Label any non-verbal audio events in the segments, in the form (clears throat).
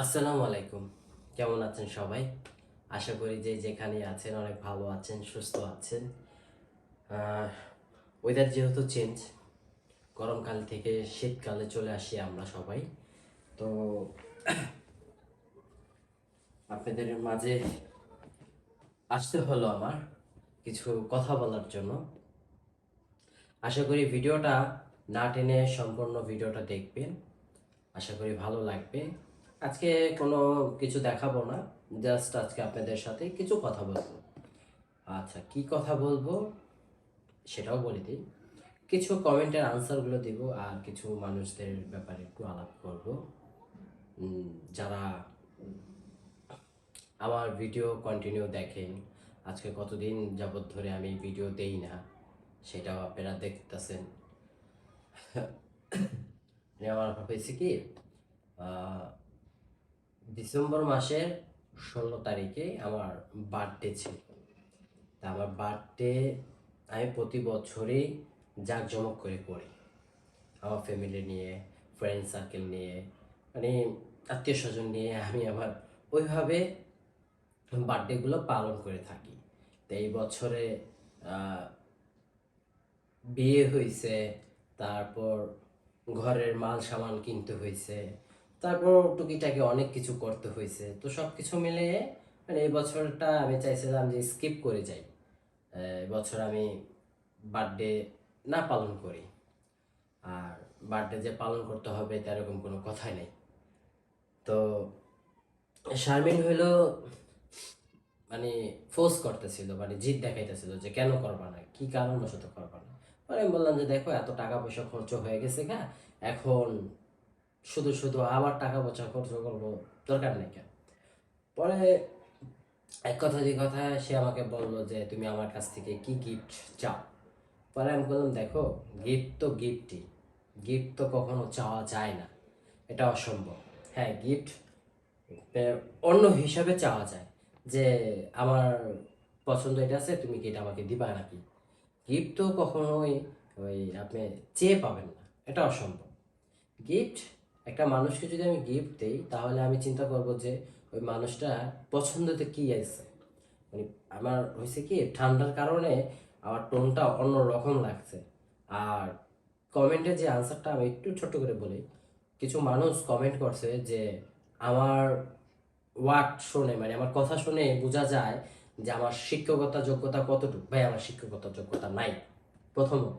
আসসালামু আলাইকুম। কেমন আছেন সবাই? আশা করি যে যেখানে আছেন অনেক ভালো আছেন, সুস্থ আছেন। ওয়েদার যেহেতু চেঞ্জ গরমকাল থেকে শীতকালে চলে আসি আমরা সবাই। তো আপনাদের মাঝে আসতে হলো আমার কিছু কথা বলার জন্য। আশা করি ভিডিওটা না টেনে সম্পূর্ণ ভিডিওটা দেখবেন। আশা করি ভালো লাগবে। আজকে কোনো কিছু দেখাবো না জাস্ট আজকে আপনাদের সাথে কিছু কথা বলব। আচ্ছা কি কথা বলব সেটাও বলে দিই। কিছু কমেন্টের আনসারগুলো দিব আর কিছু মানুষদের ব্যাপারে একটু আলাপ করব। যারা আমার ভিডিও কন্টিনিউ দেখেন, আজকে কতদিন যাবৎ ধরে আমি ভিডিও দেই না, সেটাও আপনারা দেখতেছেন। (coughs) মানে আমার হয়েছে কি ডিসেম্বর মাসের ষোলো তারিখে আমার বার্থডে ছিল। তা আমার বার্থডে আমি প্রতি বছরই জাঁকজমক করে করি আমার ফ্যামিলি নিয়ে ফ্রেন্ড সার্কেল নিয়ে মানে আত্মীয় স্বজন নিয়ে আমি আমার ওইভাবে বার্থডেগুলো পালন করে থাকি। তো এই বছরে বিয়ে হয়েছে তারপর ঘরের মাল সামান কিনতে হয়েছে তারপর টুকিটাকি অনেক কিছু করতে হয়েছে। তো সব কিছু মিলিয়ে মানে এই বছরটা আমি চাইছিলাম যে স্কিপ করে যাই। আহ, এবছর আমি বার্থডে না পালন করি। আর বার্থডে যে পালন করতে হবে তেরকম কোনো কথাই নেই। তো শারমিন হইল মানে ফোর্স করতেছিল মানে জিদ দেখাইতেছিল যে কেন করবা না কি কারণবশত করবা না। পরে আমি বললাম যে দেখো এত টাকা পয়সা খরচ হয়ে গেছে গা এখন শুধু শুধু আবার টাকা পয়সা খরচ করব, দরকার নেই কেন? পরে এক কথা, দুই কথা, সে আমাকে বলল যে, তুমি আমার কাছ থেকে কি গিফট চাও? পরে আমি বললাম, দেখো গিফট তো গিফটই গিফট তো কখনো চাওয়া যায় না। এটা অসম্ভব। হ্যাঁ গিফট অন্য হিসাবে চাওয়া যায় যে, আমার পছন্দ এটা আছে, তুমি কি এটা আমাকে দিবা নাকি? গিফট তো কখনোই ওই আপনি চেয়ে পাবেন না। এটা অসম্ভব। গিফট একটা মানুষকে যদি আমি গিফট দিই, তাহলে আমি চিন্তা করব যে ওই মানুষটা পছন্দতে কি আছে? মানে আমার হয়েছে কি, ঠান্ডার কারণে আমার টোনটা অন্য রকম লাগছে। আর কমেন্টের যে আনসারটা আমি একটু ছোট করে বলি, কিছু মানুষ কমেন্ট করছে যে আমার ওয়ার্ড শুনে মানে আমার কথা শুনে বোঝা যায় যে আমার শিক্ষকতা যোগ্যতা কতটুকু। ভাই, আমার শিক্ষকতা যোগ্যতা নাই, প্রথমত।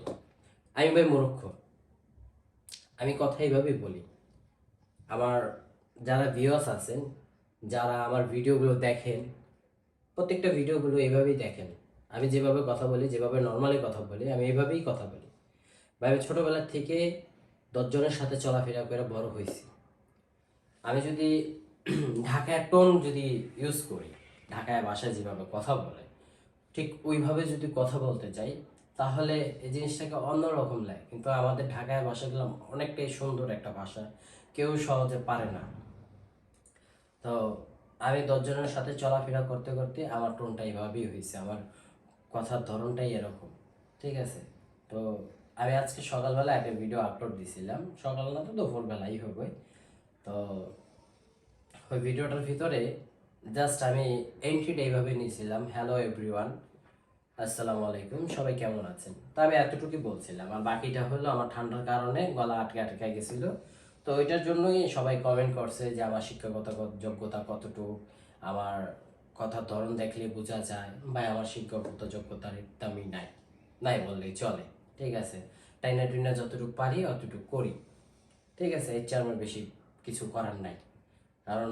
আমি ভাই মূর্খ। আমি কথা এইভাবেই বলি। আমার যারা ভিউয়ার্স আছেন, যারা আমার ভিডিওগুলো দেখেন, প্রত্যেকটা ভিডিওগুলো এভাবেই দেখেন। আমি যেভাবে কথা বলি, যেভাবে নর্মালি কথা বলি, আমি এভাবেই কথা বলি। ভাই আমি ছোটোবেলার থেকে দশজনের সাথে চলাফেরা করে বড় হয়েছি। আমি যদি (clears throat) ঢাকায় টোন যদি ইউজ করি, ঢাকায় ভাষায় যেভাবে কথা বলে, ঠিক ওইভাবে যদি কথা বলতে চাই তাহলে এই জিনিসটাকে অন্যরকম লাগে। কিন্তু আমাদের ঢাকায় ভাষাগুলো অনেকটাই সুন্দর একটা ভাষা কেউ সহজে পারে না। তো আমি দশজনের সাথে চলাফেরা করতে করতে আমার টোনটা এইভাবেই হয়েছে, আমার কথার ধরনটাই এরকম, ঠিক আছে? তো আমি আজকে সকালবেলা একটা ভিডিও আপলোড দিছিলাম সকাল না তো দুপুরবেলাই হবে তো ওই ভিডিওটার ভিতরে জাস্ট আমি এন্ট্রিটা এইভাবে নিয়েছিলাম হ্যালো এভরিওয়ান আসসালামু আলাইকুম, সবাই কেমন আছেন? তো আমি এতটুকুই বলছিলাম, আর বাকিটা হলো আমার ঠান্ডার কারণে গলা আটকে আটকে গেছিল। তো ওইটার জন্যই সবাই কমেন্ট করছে যে আমার শিক্ষকতা যোগ্যতা কতটুকু? আমার কথার ধরন দেখলে বোঝা যায়, ভাই আমার শিক্ষকতা যোগ্যতার একদমই নাই। নাই বললেই চলে, ঠিক আছে? টাইনা টুইনা যতটুকু পারি অতটুকু করি। ঠিক আছে? এর চেয়ে আমার বেশি কিছু করার নাই। কারণ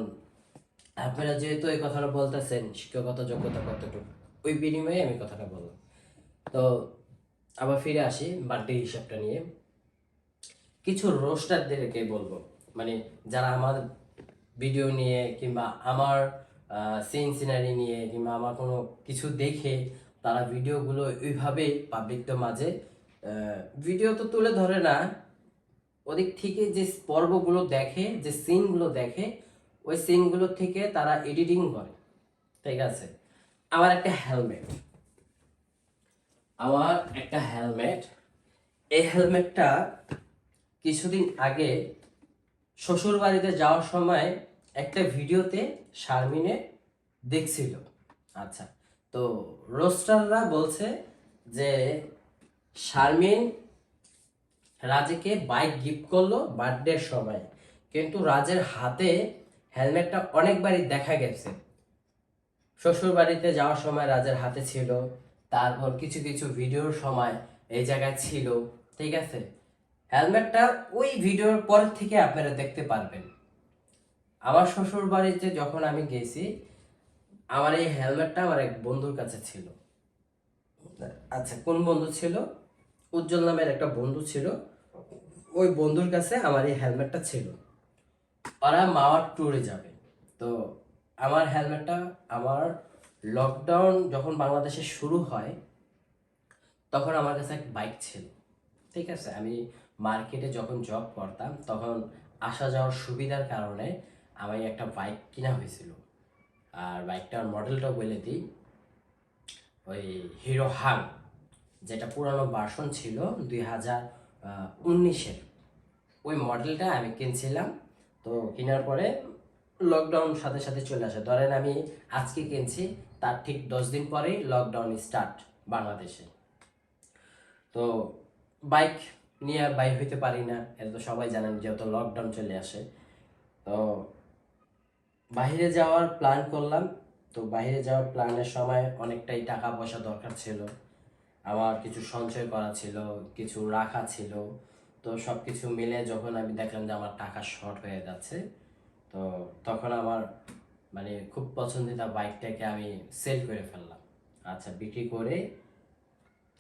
আপনারা যেহেতু এই কথাটা বলতেছেন শিক্ষকতা যোগ্যতা কতটুকু? ওই বিনিময়ে আমি কথাটা বললাম। তো আবার ফিরে আসি বার্থডে হিসাবটা নিয়ে। কিছু রোস্টারদেরকে বলব। মানে যারা আমার ভিডিও নিয়ে কিংবা আমার সিন সিনারি নিয়ে কিংবা আমার কোনো কিছু দেখে তারা ভিডিওগুলো ওইভাবে পাবলিকদের মাঝে ভিডিও তো তুলে ধরে না। ওদিক থেকে যে পর্বগুলো দেখে, যে সিনগুলো দেখে, ওই সিনগুলো থেকে তারা এডিটিং করে। ঠিক আছে? আমার একটা হেলমেট আমার একটা হেলমেট এই হেলমেটটা কিছুদিন আগে শ্বশুর বাড়িতে যাওয়ার সময় একটা ভিডিওতে শারমিনে দেখছিল। আচ্ছা তো রোস্টাররা বলছে যে শারমিন রাজেকে বাইক গিফট করল বার্থডের সময়। কিন্তু রাজের হাতে হেলমেটটা অনেকবারই দেখা গেছে। শ্বশুর বাড়িতে যাওয়ার সময় রাজের হাতে ছিল, তারপর কিছু কিছু ভিডিওর সময় এই জায়গায় ছিল, ঠিক আছে? হেলমেটটা ওই ভিডিওর পর থেকে আপনারা দেখতে পারবেন। আমার শ্বশুর বাড়িতে যখন আমি গেছি, আমার এই হেলমেটটা আমার এক বন্ধুর কাছে ছিল। আচ্ছা কোন বন্ধু ছিল? উজ্জ্বল নামের একটা বন্ধু ছিল। ওই বন্ধুর কাছে আমার এই হেলমেটটা ছিল। ওরা মাওয়ার ট্যুরে যাবে। তো আমার হেলমেটটা আমার লকডাউন যখন বাংলাদেশে শুরু হয়, তখন আমার কাছে এক বাইক ছিল। ঠিক আছে, আমি মার্কেটে যখন জব করতাম, তখন আসা যাওয়ার সুবিধার কারণে আমি একটা বাইক কিনা হয়েছিল। আর বাইকটার মডেলটা বলে দিই। ওই হিরো হাং যেটা পুরানো ভার্সন ছিল দুই হাজার উনিশের। ওই মডেলটা আমি কিনছিলাম। তো কেনার পরে লকডাউন সাথে সাথে চলে আসে। ধরেন আমি আজকে কিনছি, তার ঠিক দশ দিন পরেই লকডাউন স্টার্ট বাংলাদেশে। তো বাইক নিয়ে বাইক হইতে পারি না। এটা তো সবাই জানেন, যেহেতু লকডাউন চলে আসে। তো বাইরে যাওয়ার প্ল্যান করলাম। তো বাইরে যাওয়ার প্ল্যানের সময় অনেকটাই টাকা পয়সা দরকার ছিল। আমার কিছু সঞ্চয় করা ছিল, কিছু রাখা ছিল। তো সব কিছু মিলে যখন আমি দেখলাম যে আমার টাকা শর্ট হয়ে যাচ্ছে, তো তখন আমার মানে খুব পছন্দিতা বাইকটাকে আমি সেল করে ফেললাম। আচ্ছা বিক্রি করে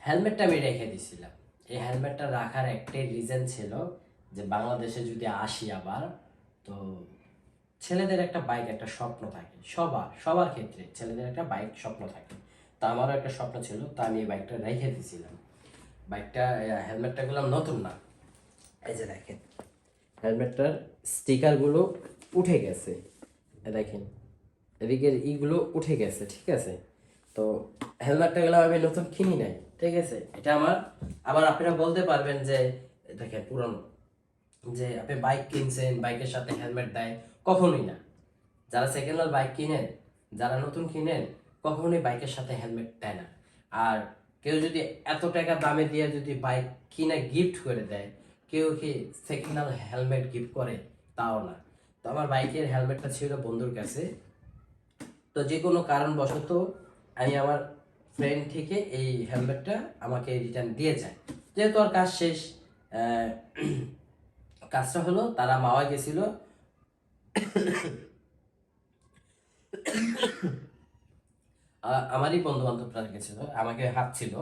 হেলমেটটা আমি রেখে দিছিলাম। এই হেলমেটটা রাখার একটাই রিজন ছিল যে বাংলাদেশে যদি আসি আবার, তো ছেলেদের একটা বাইক একটা স্বপ্ন থাকে। সবার সবার ক্ষেত্রে ছেলেদের একটা বাইক স্বপ্ন থাকে। তা আমারও একটা স্বপ্ন ছিল, তা আমি এই বাইকটা রেখে দিয়েছিলাম। বাইকটা হেলমেটটা গুলো নতুন না। এই যে দেখেন হেলমেটটার স্টিকারগুলো উঠে গেছে। দেখেন, এদিকের ইগুলো উঠে গেছে, ঠিক আছে? তো হেলমেটটা গেলাম আমি নতুন কিনি নাই। ঠিক আছে, এটা আমার। আবার আপনারা বলতে পারবেন যে, দেখেন পুরনো, যে আপনি বাইক কিনছেন বাইকের সাথে হেলমেট দেয়, কখনোই না। যারা সেকেন্ড হ্যান্ড বাইক কিনেন, যারা নতুন কিনেন, কখনোই বাইকের সাথে হেলমেট দেয় না। আর কেউ যদি এত টাকা দামে দিয়ে যদি বাইক কিনে গিফট করে দেয়, কেউ কি সেকেন্ড হ্যান্ড হেলমেট গিফট করে? তাও না। তো আমার বাইকের হেলমেটটা ছিল বন্ধুর কাছে। তো যে কোনো কারণবশত আমি আমার ফ্রেন্ড থেকে এই হেলমেটটা আমাকে রিটার্ন দিয়ে যায়। যেহেতু আর কাজ শেষ কাজটা হলো, তারা মাওয়া গেছিল। আমারই বন্ধু বান্ধবরা গেছিল, আমাকে হাঁটছিল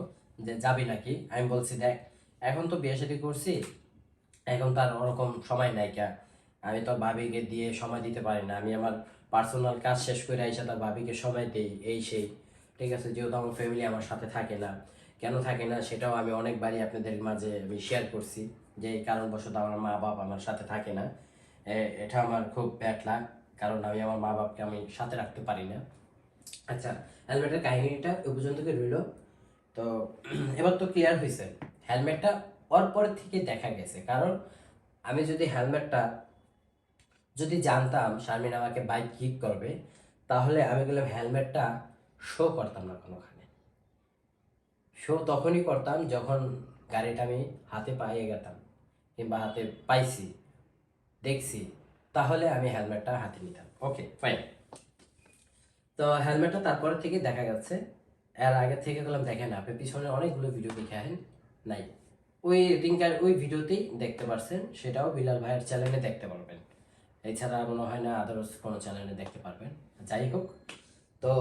যে যাবি নাকি? আমি বলছি, দেখ, এখন তো বিয়ে শাদী করছি, এখন তার ওরকম সময় নাই কে। আমি তো ভাবিকে দিয়ে সময় দিতে পারি না। আমি আমার পার্সোনাল কাজ শেষ করে এসে তার ভাবিকে সময় দিই, এই সেই। ঠিক আছে, যেহেতু আমার ফ্যামিলি আমার সাথে থাকে না। কেন থাকে না সেটাও আমি অনেকবারই আপনাদের মাঝে আমি শেয়ার করছি যে এই কারণবশত আমার মা বাবা আমার সাথে থাকে না। এটা আমার খুব ব্যাড লাগ কারণ আমি আমার মা বাবাকে আমি সাথে রাখতে পারি না। আচ্ছা হেলমেটের কাহিনীটা ওই পর্যন্ত রইল? তো, এবার তো ক্লিয়ার হয়েছে হেলমেটটা ওর থেকে দেখা গেছে। কারণ আমি যদি হেলমেটটা যদি জানতাম, শারমিন আমাকে বাইক গিফট করবে, তাহলে আমি বললাম, হেলমেটটা শো করতাম না কোনোখানে। শো তখনই করতাম যখন গাড়িটা আমি হাতে পাইয়ে গেতাম কিংবা হাতে পাইছি, দেখছি, তাহলে আমি হেলমেটটা হাতে নিতাম। ওকে ফাইন তো হেলমেটটা তারপরে থেকে দেখা যাচ্ছে, এর আগে থেকে গেলাম, দেখেন আপনি পিছনে অনেকগুলো ভিডিও দেখেন নাই। ওই রিঙ্কার ওই ভিডিওতেই দেখতে পারছেন, সেটাও বিলাল ভাইয়ের চ্যানেলে দেখতে পারবেন। এছাড়া মনে হয় না আদার্স কোনো চ্যানেলে দেখতে পারবেন। যাই হোক তো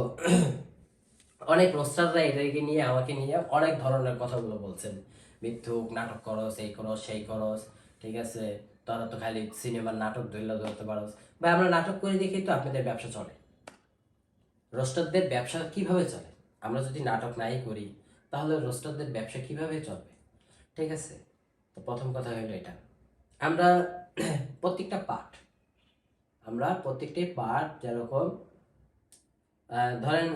(clears throat) অনেক রোস্টাররা এটাকে নিয়ে, আমাকে নিয়ে অনেক ধরনের কথাগুলো বলছেন। মিথ্যুক, নাটক করস, এই করস, সেই করস, ঠিক আছে? তোরা তো খালি সিনেমার নাটক ধরলে ধরতে পারস। বা আমরা নাটক করে দেখি তো আপনাদের ব্যবসা চলে। রোস্টারদের ব্যবসা কীভাবে চলে? আমরা যদি নাটক নাই করি, তাহলে রোস্টারদের ব্যবসা কীভাবে চলবে? ঠিক আছে? তো প্রথম কথা হলো এটা। আমরা (clears throat) প্রত্যেকটা পার্ট আমরা প্রত্যেকটি পার্ট যেরকম ধরেন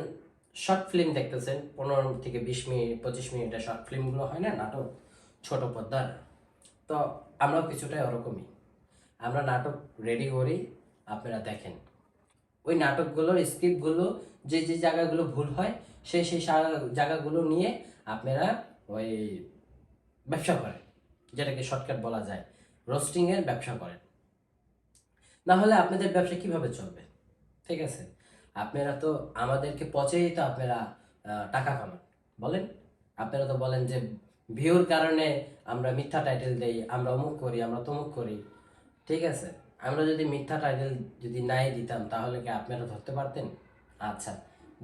শর্ট ফিল্ম দেখতেছেন, পনেরো থেকে বিশ মিনিট, পঁচিশ মিনিটের শর্ট ফিল্মগুলো হয় না, নাটক, ছোট পর্দার। তো আমরাও কিছুটা ওরকমই। আমরা নাটক রেডি করি, আপনারা দেখেন। ওই নাটকগুলোর স্ক্রিপ্টগুলো যে যে জায়গাগুলো ভুল হয়, সেই সেই জায়গাগুলো নিয়ে আপনারা ওই ব্যবসা করেন, যেটাকে শর্টকাট বলা যায়। রোস্টিংয়ের ব্যবসা করেন। না হলে আপনাদের ব্যবসা কীভাবে চলবে? ঠিক আছে? আপনারা তো আমাদেরকে পচেই তো আপনারা টাকা কামান। বলেন? আপনারা তো বলেন যে ভিউর কারণে আমরা মিথ্যা টাইটেল দেই, আমরা অমুক করি, আমরা তমুক করি। ঠিক আছে? আমরা যদি মিথ্যা টাইটেল যদি নাই দিতাম, তাহলে কি আপনারা ধরতে পারতেন? আচ্ছা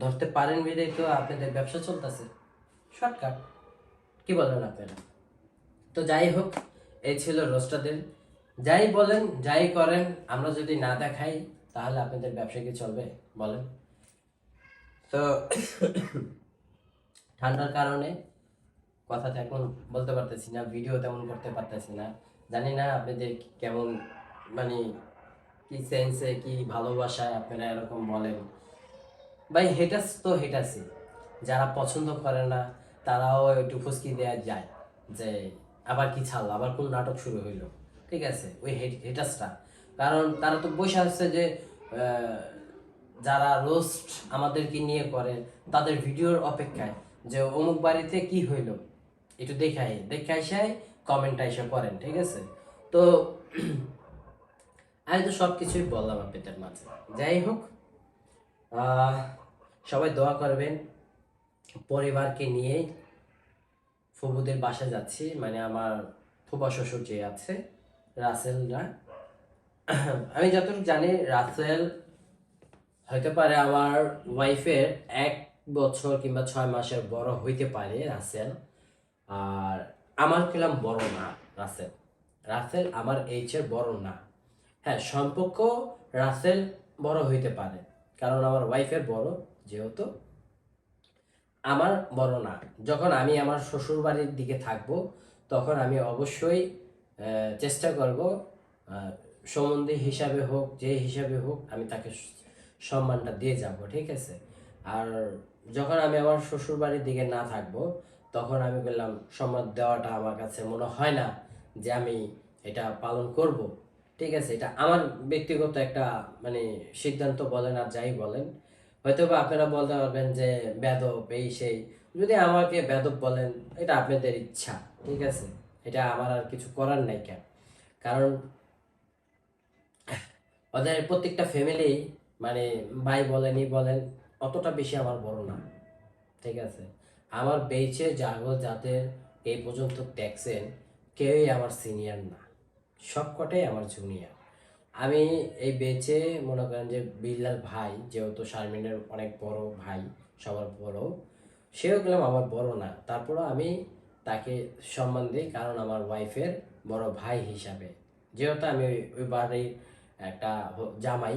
ধরতে পারেন বিধেই তো আপনাদের ব্যবসা চলতেছে। শর্টকাট। কি বলেন আপনারা? তো যাই হোক, এই ছিল রোস্টাদের যাই বলেন, যাই করেন, আমরা যদি না দেখাই তাহলে আপনাদের ব্যবসা কি চলবে? বলেন। তো ঠান্ডার কারণে কথা তো এখন বলতে পারতেছি না ভিডিও তেমন করতে পারতেছি না। জানি না আপনাদের কেমন মানে কি সেন্সে কি ভালোবাসায় আপনারা এরকম বলেন। ভাই হেটাস তো হেটাসই যারা পছন্দ করে না তারাও একটু ফুসকি দেওয়া যায় যে আবার কি ছাড়লো? আবার কোন নাটক শুরু হইল? ঠিক আছে? ওই হেটাসটা কারণ তারা তো বসে আছে যে যারা রোস্ট আমাদেরকে নিয়ে করে, তাদের ভিডিওর অপেক্ষায় যে অমুক বাড়িতে কি হইল? একটু দেখাই দেখে আসাই কমেন্ট এসে করেন ঠিক আছে? তো আমি তো সব কিছুই বললাম আপনাদের মাঝে। যাই হোক সবাই দোয়া করবেন, পরিবারকে নিয়ে ফুবুদের বাসা যাচ্ছি মানে আমার ফুবা শ্বশুর যে আছে, রাসেলরা। (clears throat) আমি যতটুকু জানি, রাসেল হইতে পারে আমার ওয়াইফের এক বছর কিংবা ছয় মাসের বড় হইতে পারে রাসেল। আর আমার কিলাম বড় না রাসেল। রাসেল আমার এইচের বড় না। হ্যাঁ সম্পর্ক রাসেল বড় হইতে পারে, কারণ আমার ওয়াইফের বড় যেহেতু আমার বড় না। যখন আমি আমার শ্বশুর বাড়ির দিকে থাকব, তখন আমি অবশ্যই চেষ্টা করব সম্বন্ধী হিসাবে হোক, যে হিসাবে হোক, আমি তাকে সম্মানটা দিয়ে যাব, ঠিক আছে? আর যখন আমি আমার শ্বশুর বাড়ির দিকে না থাকব, তখন আমি বললাম, সম্মান দেওয়াটা আমার কাছে মনে হয় না যে আমি এটা পালন করব। ঠিক আছে? এটা আমার ব্যক্তিগত একটা মানে সিদ্ধান্ত বলেন আর যাই বলেন। হয়তো বা আপনারা বলতে পারবেন যে বেদব, এই সেই। যদি আমাকে বেদব বলেন, এটা আপনাদের ইচ্ছা, ঠিক আছে? এটা আমার আর কিছু করার নাই কেন? কারণ ওদের প্রত্যেকটা ফ্যামিলি মানে ভাই বলেন, ই বলেন, অতটা বেশি আমার বড় না। ঠিক আছে? আমার বেচে জাগো যাদের এই পর্যন্ত দেখছেন, কেউই আমার সিনিয়র না। সবকটাই আমার জুনিয়র আমি এই বেচে মনে করেন যে বিল্লাল ভাই, যেহেতু শারমিনের অনেক বড় ভাই, সবার বড়, সেও গেলাম আমার বড় না। তারপরও আমি তাকে সম্মান দিই, কারণ আমার ওয়াইফের বড় ভাই হিসাবে। যেহেতু আমি ওই বাড়ির একটা জামাই।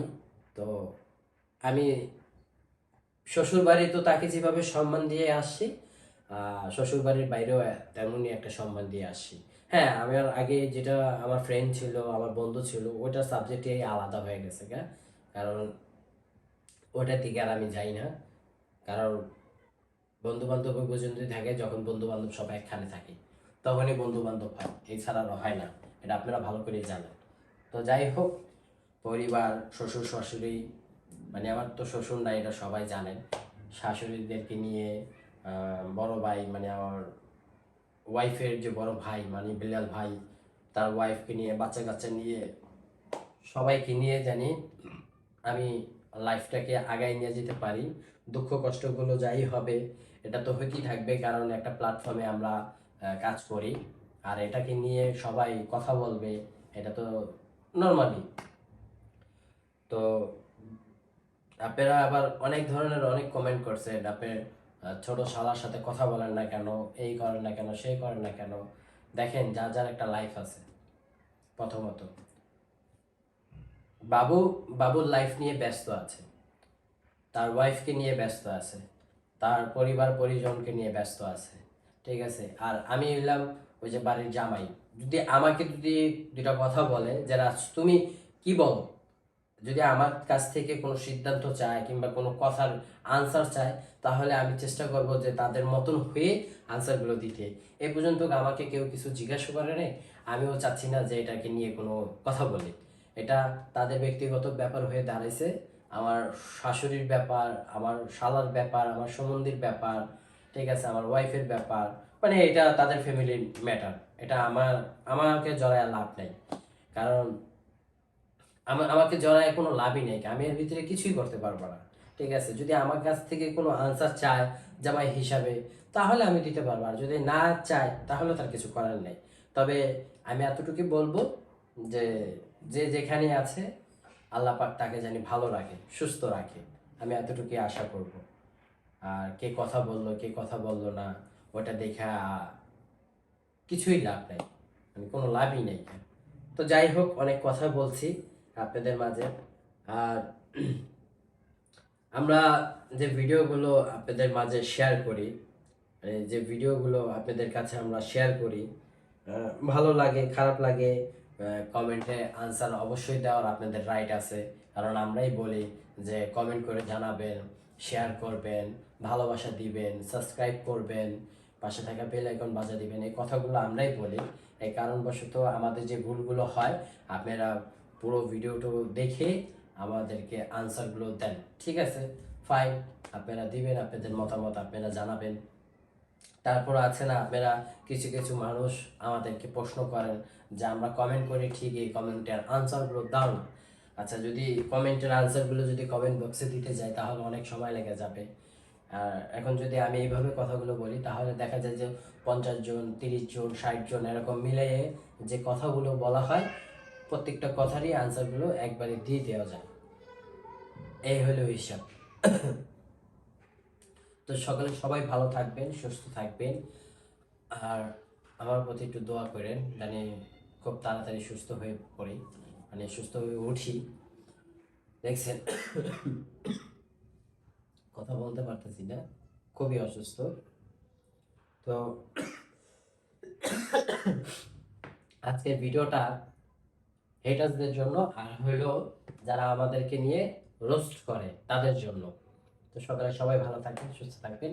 তো আমি শ্বশুর বাড়ি তো তাকে যেভাবে সম্মান দিয়ে আসছি শ্বশুর বাড়ির বাইরেও তেমনই একটা সম্মান দিয়ে আসছি হ্যাঁ আমার আগে যেটা আমার ফ্রেন্ড ছিল, আমার বন্ধু ছিল ওটার সাবজেক্টই আলাদা হয়ে গেছে গা কারণ ওটার দিকে আর আমি যাই না। কারণ বন্ধু বান্ধব পর্যন্তই থাকে, যখন বন্ধু বান্ধব সব একখানে থাকে, তখনই বন্ধু বান্ধব হয়। এছাড়া হয় না। এটা আপনারা ভালো করেই জানেন। তো যাই হোক পরিবার, শ্বশুর, শাশুড়ি মানে আমার তো শ্বশুর নাই, এটা সবাই জানেন শাশুড়িদেরকে নিয়ে বড় ভাই মানে আমার ওয়াইফের যে বড় ভাই মানে বিলাল ভাই, তার ওয়াইফকে নিয়ে, বাচ্চা কাচ্চা নিয়ে, সবাইকে নিয়ে জানি আমি লাইফটাকে আগায় নিয়ে যেতে পারি। দুঃখ কষ্টগুলো যাই হবে, এটা তো হইতেই থাকবে, কারণ একটা প্ল্যাটফর্মে আমরা কাজ করি। আর এটাকে নিয়ে সবাই কথা বলবে, এটা তো নর্মালি তো আপনারা আবার অনেক ধরনের অনেক কমেন্ট করছে আপনার আহ, ছোট শালার সাথে কথা বলেন না কেন এই করেন না কেন সেই করেন না কেন। দেখেন যার যার একটা লাইফ আছে প্রথমত। বাবু বাবুর লাইফ নিয়ে ব্যস্ত আছে। তার ওয়াইফকে নিয়ে ব্যস্ত আছে। তার পরিবার পরিজনকে নিয়ে ব্যস্ত আছে। ঠিক আছে? আর আমি এলাম ওই যে বাড়ির জামাই। যদি আমাকে যদি দুটা কথা বলে যে রাজ তুমি কি বলো? যদি আমার কাছ থেকে কোনো সিদ্ধান্ত চায় কিংবা কোনো কথার আনসার চায়, তাহলে আমি চেষ্টা করব যে তাদের মতন হয়ে আনসারগুলো দিতে। এ পর্যন্ত আমাকে কেউ কিছু জিজ্ঞাসা করে নেই, আমিও চাচ্ছি না যে এটাকে নিয়ে কোনো কথা বলি। এটা তাদের ব্যক্তিগত ব্যাপার হয়ে দাঁড়াইছে। আমার শাশুড়ির ব্যাপার, আমার শালার ব্যাপার, আমার সম্বন্ধীর ব্যাপার, ঠিক আছে, আমার ওয়াইফের ব্যাপার মানে এটা তাদের ফ্যামিলির ম্যাটার এটা আমার, আমাকে জড়ায় লাভ নেই। কারণ আমাকে জড়ায় কোনো লাভই নেই, আমি এর ভিতরে কিছুই করতে পারব না। ঠিক আছে, যদি আমার কাছ থেকে কোনো আনসার চায় জামাই হিসাবে, তাহলে আমি দিতে পারব। আর যদি না চায়, তাহলে তার কিছু করার নেই। তবে আমি এতটুকু বলব যে যে যেখানে আছে, আল্লাহ পাক তাকে জানি ভালো রাখে, সুস্থ রাখে। আমি এতটুকুই আশা করব। আর কে কথা বলল, কে কথা বলল না, ওটা দেখা কিছুই লাভ নেই। মানে কোনো লাভই নেই। তো যাই হোক, অনেক কথা বলছি। আপনাদের মাঝে। আর আমরা যে ভিডিওগুলো আপনাদের মাঝে শেয়ার করি মানে যে ভিডিওগুলো আপনাদের কাছে আমরা শেয়ার করি ভালো লাগে, খারাপ লাগে কমেন্টে আনসার অবশ্যই দেওয়ার আপনাদের রাইট আছে। কারণ আমরাই বলি যে কমেন্ট করে জানাবেন শেয়ার করবেন, ভালোবাসা দিবেন সাবস্ক্রাইব করবেন, পাশে থাকা বেল আইকন বাজা দিবেন, এই কথাগুলো আমরাই বলি। এই কারণবশত আমাদের যে ভুলগুলো হয়, আপনারা পুরো ভিডিওটা দেখে আমাদেরকে আনসারগুলো দেন। ঠিক আছে? ফাইন আপনারা দিবেন, আপনাদের মতামত আপনারা জানাবেন। তারপর আছে না, আপনারা কিছু কিছু মানুষ আমাদেরকে প্রশ্ন করেন যে আমরা কমেন্ট করি, ঠিক এই কমেন্টের আনসারগুলো দাও। আচ্ছা যদি কমেন্টের আনসারগুলো যদি কমেন্ট বক্সে দিতে যাই তাহলে অনেক সময় লেগে যাবে। আর এখন যদি আমি এইভাবে কথাগুলো বলি, তাহলে দেখা যায় যে পঞ্চাশ জন, তিরিশ জন, ষাট জন এরকম মিলিয়ে যে কথাগুলো বলা হয় প্রত্যেকটা কথারই আনসারগুলো একবারে দিয়ে দেওয়া যায়। এই হলো হিসাব। তো সকালে সবাই ভালো থাকবেন, সুস্থ থাকবেন। আর আমার প্রতি একটু দোয়া করেন মানে খুব তাড়াতাড়ি সুস্থ হয়ে পড়ি। মানে সুস্থ হয়ে উঠি। দেখছেন, কথা বলতে পারতেছি না। খুবই অসুস্থ। তো আজকের ভিডিওটা হেটার্সদের জন্য আর হইল যারা আমাদেরকে নিয়ে রোস্ট করে, তাদের জন্য। তো সকালে সবাই ভালো থাকবেন, সুস্থ থাকবেন।